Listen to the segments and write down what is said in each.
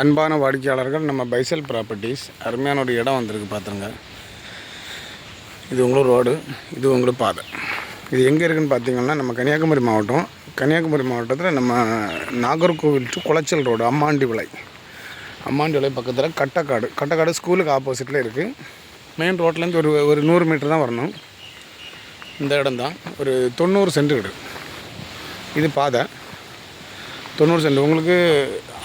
அன்பான வாடிக்கையாளர்கள் நம்ம பைசல் ப்ராப்பர்ட்டிஸ். அருமையான ஒரு இடம் வந்திருக்கு பார்த்துருங்க இது உங்களும் ரோடு இது உங்களுக்கு பாதை. இது எங்கே இருக்குன்னு பார்த்தீங்கன்னா நம்ம கன்னியாகுமரி மாவட்டம். கன்னியாகுமரி மாவட்டத்தில் நம்ம நாகர்கோவில் டு குளச்சல் ரோடு அம்மாண்டி விலை அம்மாண்டி விலை பக்கத்தில் கட்டக்காடு. கட்டக்காடு ஸ்கூலுக்கு ஆப்போசிட்டில் இருக்குது மெயின் ரோட்லேருந்து ஒரு ஒரு நூறு மீட்டர் தான் வரணும். இந்த இடம் தான் ஒரு தொண்ணூறு சென்ட் இது பாதை. தொண்ணூறு சென்ட். உங்களுக்கு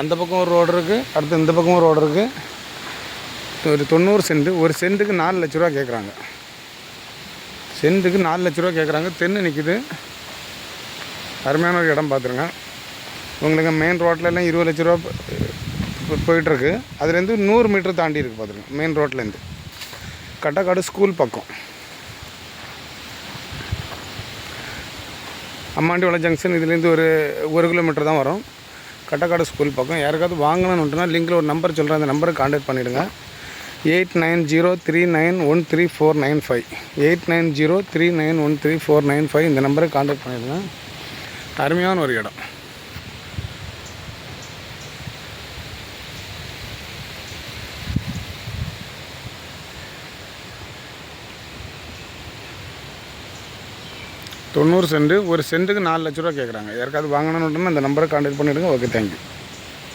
அந்த பக்கம் ஒரு ரோடு இருக்குது அடுத்து இந்த பக்கம் ஒரு ரோடு இருக்குது ஒரு தொண்ணூறு சென்ட். ஒரு சென்ட்டுக்கு நாலு லட்ச ரூபா கேட்குறாங்க சென்ட்டுக்கு நாலு லட்ச ரூபா கேட்குறாங்க தென்னு நிற்கிது அருமையான ஒரு இடம் பார்த்துருங்க உங்களுக்கு மெயின் ரோட்லலாம் இருபது லட்ச ரூபா போயிட்டுருக்கு அதுலேருந்து நூறு மீட்டர் தாண்டி இருக்குது பார்த்துருங்க மெயின் ரோட்லேருந்து கட்டக்காடு ஸ்கூல் பக்கம். அம்மாண்டிவளம் ஜங்ஷன் இதுலேருந்து ஒரு ஒரு கிலோமீட்டர் தான் வரும். கட்டக்காடு ஸ்கூல் பக்கம். யாருக்காவது வாங்கணும்னுட்டுனா லிங்கில் ஒரு நம்பர் சொல்கிறேன் அந்த நம்பருக்கு காண்டாக்ட் பண்ணிவிடுங்க eight nine zero three nine one three four nine five. Eight nine zero three nine one three four nine five இந்த நம்பருக்கு காண்டாக்ட் பண்ணிவிடுங்க அருமையான ஒரு இடம். தொண்ணூறு சென்ட் ஒரு சென்ட்டுக்கு நாலு லட்ச ரூபா கேட்குறாங்க யாருக்காவது வாங்கணும்னு இந்த நம்பரை காண்டாக்ட் பண்ணிவிடுங்க ஓகே தேங்க்யூ